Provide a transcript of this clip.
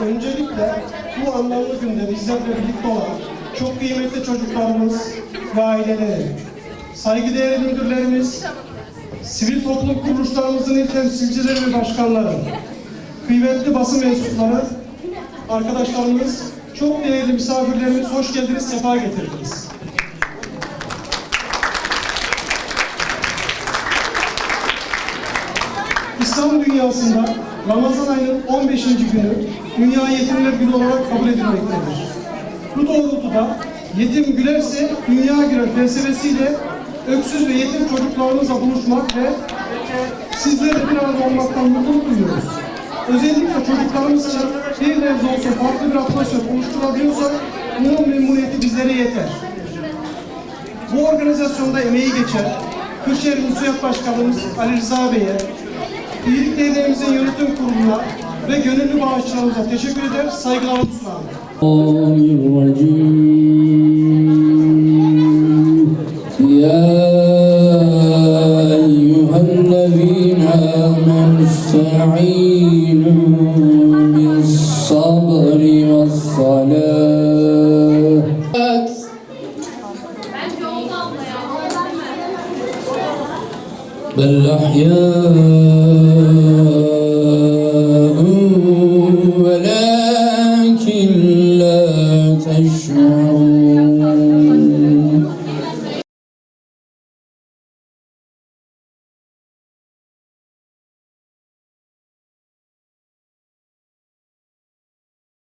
Öncelikle bu anlamlı günde bizlerle birlikte olan çok kıymetli çocuklarımız ve aileleri, saygıdeğer müdürlerimiz, sivil toplum kuruluşlarımızın il temsilcileri ve başkanları, kıymetli basın mensupları, arkadaşlarımız, çok değerli misafirlerimiz hoş geldiniz, sefa getirdiniz. İslam dünyasında Ramazan ayının 15. günü Dünya Yetimler Günü olarak kabul edilmektedir. Bu doğrultuda yetim gülerse dünya güler felsefesiyle öksüz ve yetim çocuklarımızla buluşmak ve sizlerle bir arada olmaktan mutluluk duyuyoruz. Özellikle çocuklarımız için bir nebze olsa farklı bir atmosfer oluşturabiliyorsak bunun memnuniyeti bizlere yeter. Bu organizasyonda emeği geçen Kırşehir Müsiyat Başkanımız Ali Rıza Bey'e, İyilik Derneğimizin yönetim kuruluna ve gönüllü bağışçılarımıza teşekkür eder, saygılarımı sunarım. الرجيم يا أيها الذين آمنوا استعينوا بالصبر والصلاة بل أحياء